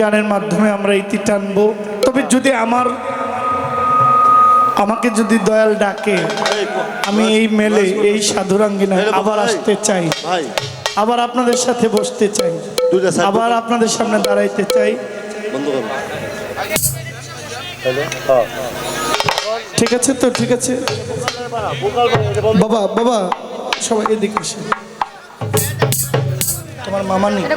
গানের মাধ্যমে আমরা ইতি টানবো। তবে যদি আমার আমাকে যদি দয়াল ডাকে আমি এই মেলে এই সাধুরাঙ্গিনায় আবার আসতে চাই। আবার আপনাদের সাথে বসতে চাই। আবার আপনাদের সামনে দাঁড়াইতে চাই। ঠিক আছে তো ঠিক আছে। বাবা বাবা সবাই এদিকে তোমার মামা নেই। এটা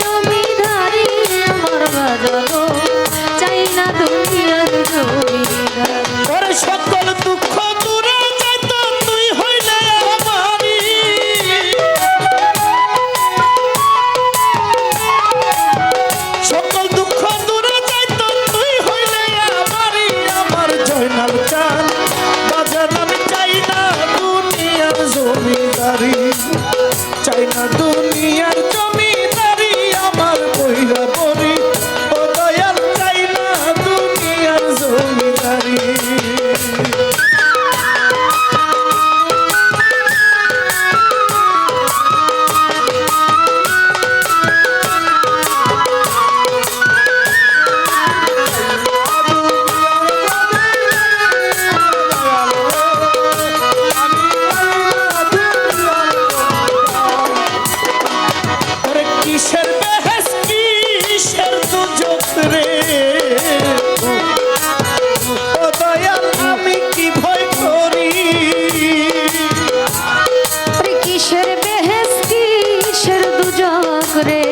রে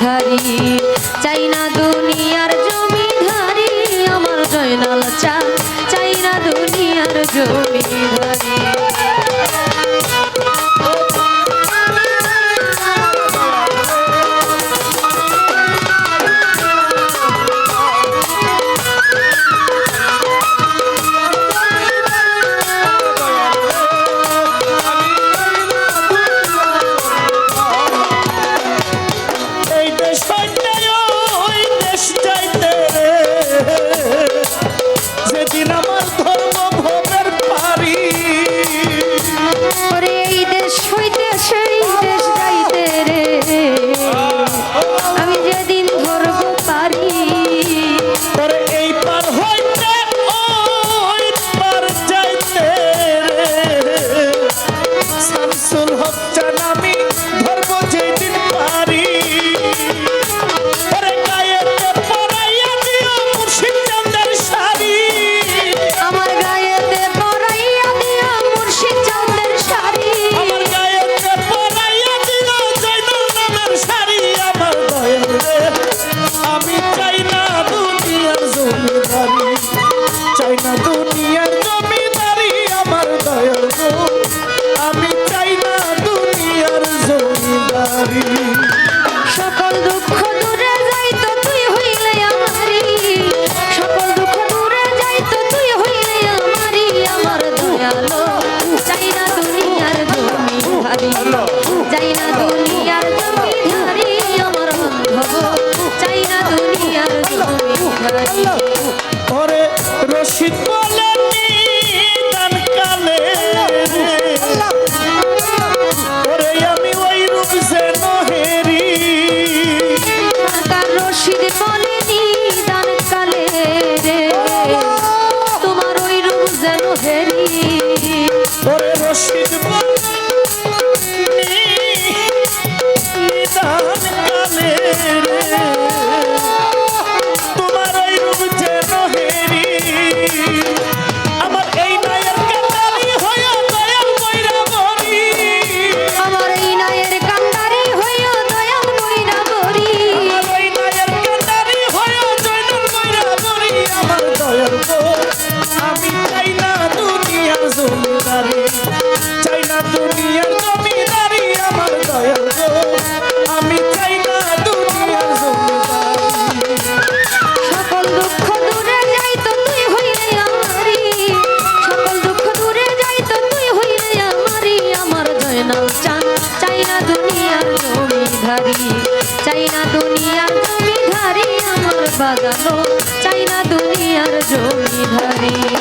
হারিয়ে দুনিয়ার আমার বান্ধব চাই না দুনিয়ার জমিদারি ওরে রশিদ বলেনি দান কালে ওরে আমি ওই রূপ যে নহেরি সরকার রশিদ বলেনি দান কালে রে। তোমার ওই রূপ যেন হেরি। ওরে রশিদ জমিধারি চাই না দুনিয়ার জমিধারি আমার বাগানো চাই না দুনিয়ার জমিধারি